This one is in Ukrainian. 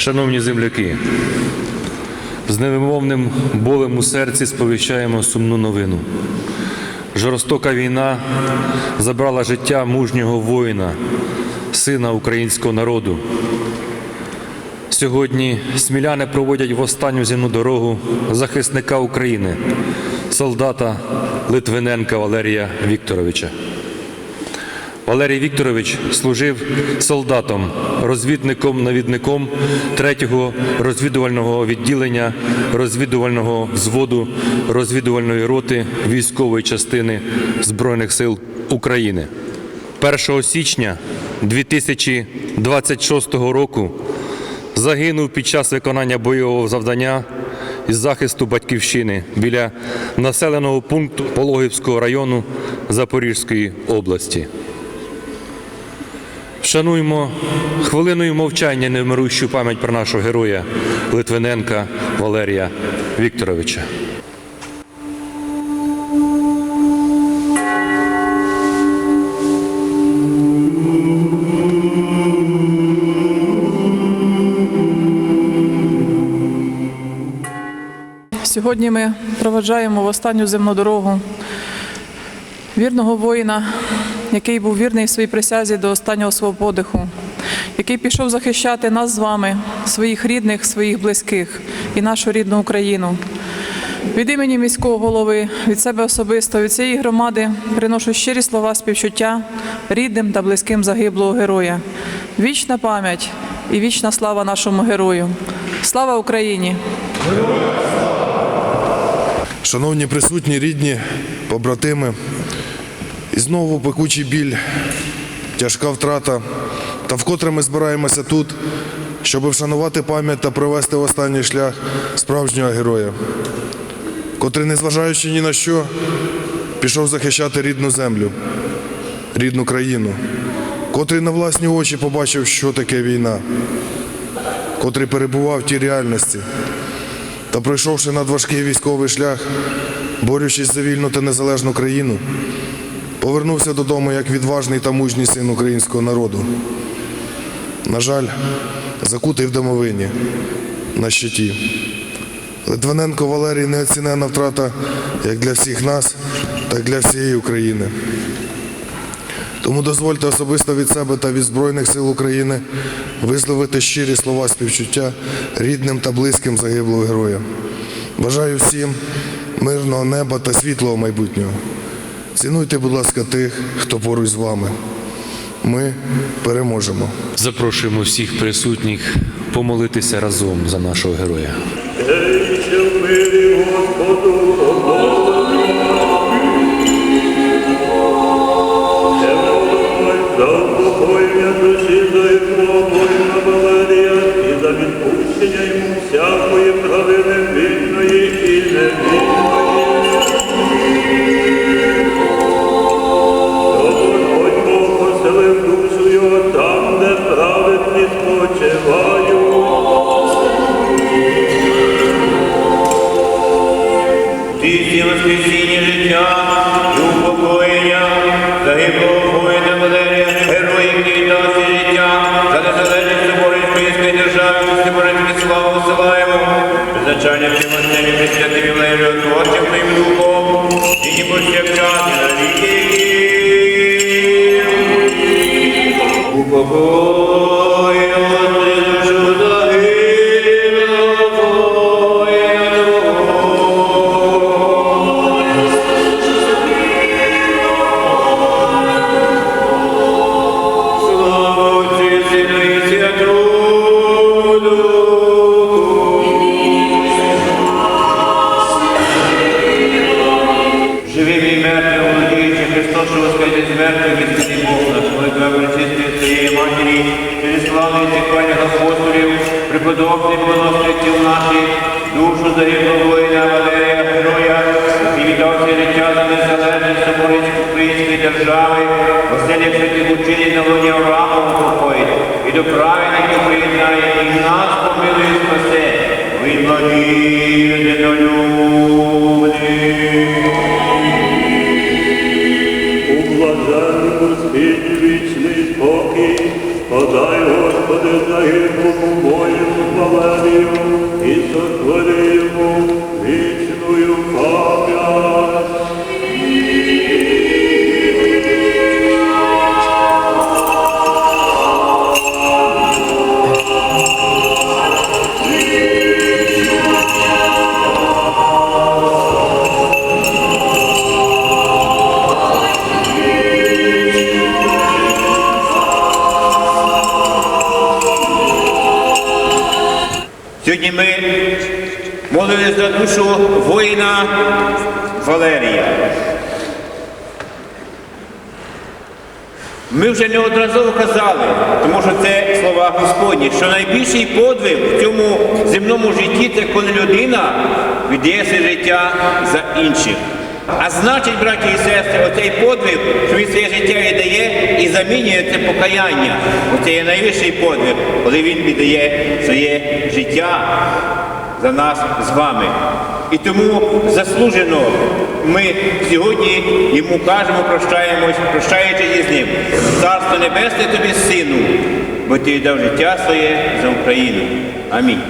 Шановні земляки, з невимовним болем у серці сповіщаємо сумну новину. Жорстока війна забрала життя мужнього воїна, сина українського народу. Сьогодні сміляни проводять в останню земну дорогу захисника України, солдата Литвиненка Валерія Вікторовича. Валерій Вікторович служив солдатом, розвідником, навідником 3-го розвідувального відділення, розвідувального взводу, розвідувальної роти військової частини Збройних сил України. 1 січня 2026 року загинув під час виконання бойового завдання із захисту батьківщини біля населеного пункту Пологівського району Запорізької області. Шануємо хвилиною мовчання невмирущу пам'ять про нашого героя Литвиненка Валерія Вікторовича. Сьогодні ми проведжаємо в останню земну дорогу вірного воїна, який був вірний своїй присязі до останнього свого подиху, який пішов захищати нас з вами, своїх рідних, своїх близьких і нашу рідну Україну. Від імені міського голови, від себе особисто, від цієї громади приношу щирі слова співчуття рідним та близьким загиблого героя. Вічна пам'ять і вічна слава нашому герою. Слава Україні! Шановні присутні, рідні, побратими, і знову пекучий біль, тяжка втрата. Та вкотре ми збираємося тут, щоб вшанувати пам'ять та провести в останній шлях справжнього героя, котрий, незважаючи ні на що, пішов захищати рідну землю, рідну країну, котрий на власні очі побачив, що таке війна, котрий перебував в тій реальності та пройшовши надважкий військовий шлях, борючись за вільну та незалежну країну, повернувся додому як відважний та мужній син українського народу. На жаль, закутий в домовині на щиті. Литвиненко Валерій неоцінена втрата як для всіх нас, так і для всієї України. Тому дозвольте особисто від себе та від Збройних сил України висловити щирі слова співчуття рідним та близьким загиблого героя. Бажаю всім мирного неба та світлого майбутнього. Цінуйте, будь ласка, тих, хто поруч з вами. Ми переможемо. Запрошуємо всіх присутніх помолитися разом за нашого героя. Відпущення йому всякої провини вільної і невільної. Загиблого Живим і мертвим, володіючи Христос, що воскресить з мертвих, і скажи Бог наш, молитва причистої своєї матері, через славу і ціквальних апостолів, преподобних монастирців наших, душу загиблого воїна Валерія Героя, і віддався життя за незалежність собою української держави, оселя святих учинів на луні Авраама упокоїть, і до праведників приєднає, і нас помилує спасе, він благий, Сьогодні ми молились за душу воїна Валерія. Ми вже неодразово казали, тому що це слова Господні, що найбільший подвиг в цьому земному житті це коли людина віддає своє життя за інших. А значить, браті і сестри, оцей подвиг, що він своє життя віддає і замінює це покаяння. Оце є найвищий подвиг, коли він віддає своє життя за нас з вами. І тому заслужено ми сьогодні йому кажемо, прощаємось, прощаючись із ним. Царство Небесне тобі, сину, бо ти дав життя своє за Україну. Амінь.